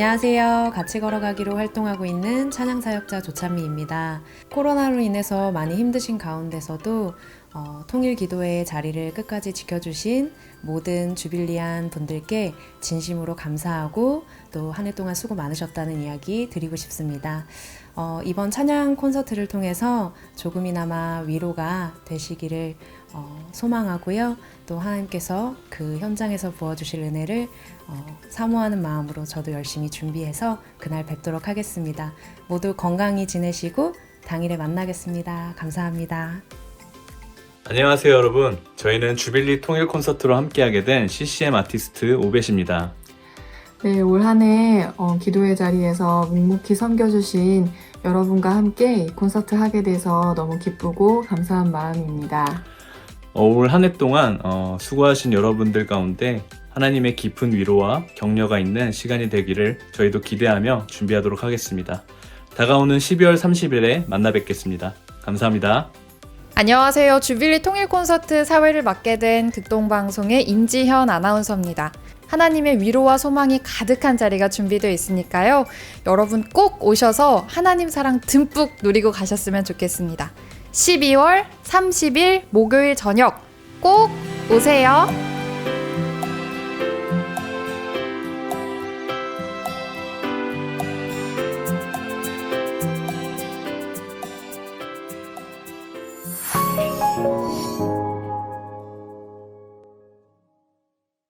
안녕하세요. 같이 걸어가기로 활동하고 있는 찬양사역자 조찬미입니다. 코로나로 인해서 많이 힘드신 가운데서도 어, 통일 기도회의 자리를 끝까지 지켜주신 모든 주빌리안 분들께 진심으로 감사하고 또 한 해 동안 수고 많으셨다는 이야기 드리고 싶습니다. 어, 이번 찬양 콘서트를 통해서 조금이나마 위로가 되시기를 어, 소망하고요. 또 하나님께서 그 현장에서 부어주실 은혜를 어, 사모하는 마음으로 저도 열심히 준비해서 그날 뵙도록 하겠습니다. 모두 건강히 지내시고 당일에 만나겠습니다. 감사합니다. 안녕하세요 여러분. 저희는 주빌리 통일 콘서트로 함께하게 된 CCM 아티스트 오벳입니다. 네, 올 한해 어, 기도의 자리에서 묵묵히 섬겨주신 여러분과 함께 이 콘서트 하게 돼서 너무 기쁘고 감사한 마음입니다. 어, 올 한 해 동안 어, 수고하신 여러분들 가운데 하나님의 깊은 위로와 격려가 있는 시간이 되기를 저희도 기대하며 준비하도록 하겠습니다. 다가오는 12월 30일에 만나 뵙겠습니다. 감사합니다 안녕하세요. 주빌리 통일 콘서트 사회를 맡게 된 극동방송의 임지현 아나운서입니다. 하나님의 위로와 소망이 가득한 자리가 준비되어 있으니까요. 여러분 꼭 오셔서 하나님 사랑 듬뿍 누리고 가셨으면 좋겠습니다. 12월 30일 목요일 저녁 꼭 오세요. 嗯